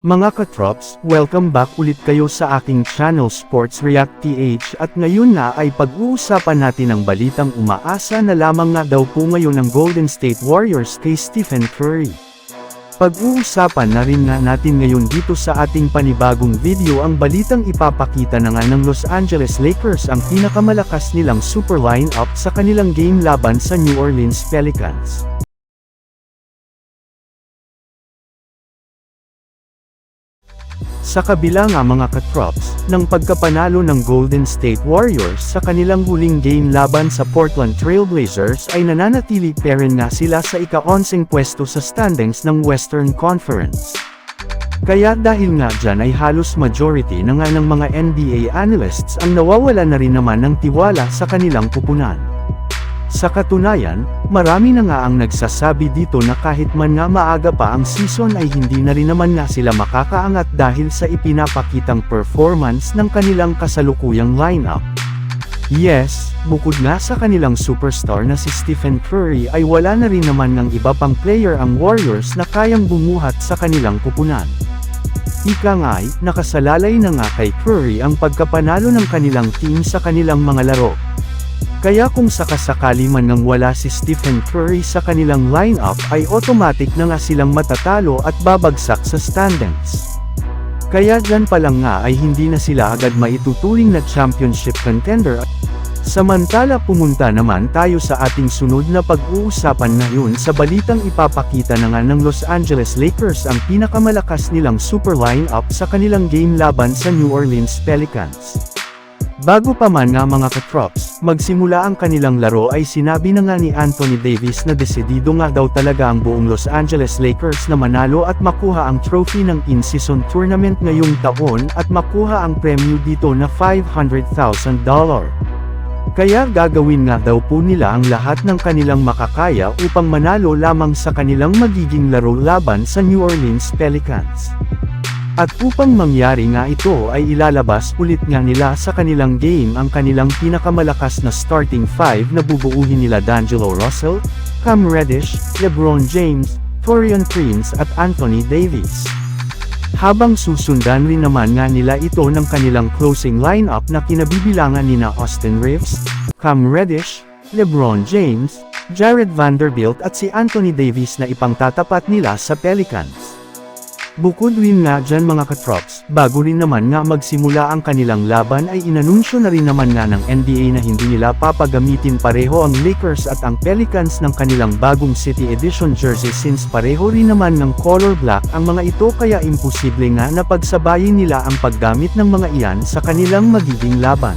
Mga katrops, welcome back ulit kayo sa aking channel Sports React PH at ngayon na ay pag-uusapan natin ang balitang umaasa na lamang nga daw po ngayon ng Golden State Warriors kay Stephen Curry. Pag-uusapan na rin nga natin ngayon dito sa ating panibagong video ang balitang ipapakita na nga ng Los Angeles Lakers ang pinakamalakas nilang super lineup sa kanilang game laban sa New Orleans Pelicans. Sa kabila nga mga katrops, ng pagkapanalo ng Golden State Warriors sa kanilang huling game laban sa Portland Trailblazers ay nananatili pa rin nga sila sa ika-onsing pwesto sa standings ng Western Conference. Kaya dahil nga dyan ay halos majority na nga ng mga NBA analysts ang nawawala na rin naman ng tiwala sa kanilang pupunan. Sa katunayan, marami na nga ang nagsasabi dito na kahit man nga maaga pa ang season ay hindi na rin naman nga sila makakaangat dahil sa ipinapakitang performance ng kanilang kasalukuyang lineup. Yes, bukod nga sa kanilang superstar na si Stephen Curry ay wala na rin naman ng iba pang player ang Warriors na kayang bumuhat sa kanilang pupunan. Ika nga'y, nakasalalay na nga kay Curry ang pagkapanalo ng kanilang team sa kanilang mga laro. Kaya kung sakasakali man nang wala si Stephen Curry sa kanilang lineup ay automatic na nga silang matatalo at babagsak sa standings. Kaya dyan pa lang nga ay hindi na sila agad maituturing na championship contender. Samantala pumunta naman tayo sa ating sunod na pag-uusapan ngayon sa balitang ipapakita na nga ng Los Angeles Lakers ang pinakamalakas nilang super lineup sa kanilang game laban sa New Orleans Pelicans. Bago pa man nga mga katrops, magsimula ang kanilang laro ay sinabi na nga ni Anthony Davis na desidido nga daw talaga ang buong Los Angeles Lakers na manalo at makuha ang trophy ng in-season tournament ngayong taon at makuha ang premyo dito na $500,000. Kaya gagawin nga daw po nila ang lahat ng kanilang makakaya upang manalo lamang sa kanilang magiging laro laban sa New Orleans Pelicans. At upang mangyari nga ito ay ilalabas ulit nga nila sa kanilang game ang kanilang pinakamalakas na starting five na bubuuhin nila D'Angelo Russell, Cam Reddish, LeBron James, Torian Prince at Anthony Davis. Habang susundan rin naman nga nila ito ng kanilang closing lineup na kinabibilangan nina Austin Reeves, Cam Reddish, LeBron James, Jared Vanderbilt at si Anthony Davis na ipangtatapat nila sa Pelicans. Bukod rin nga dyan mga katrops, bago rin naman nga magsimula ang kanilang laban ay inanunsyo na rin naman nga ng NBA na hindi nila papagamitin pareho ang Lakers at ang Pelicans ng kanilang bagong City Edition jersey since pareho rin naman ng color black ang mga ito kaya imposible nga na pagsabayin nila ang paggamit ng mga iyan sa kanilang magiging laban.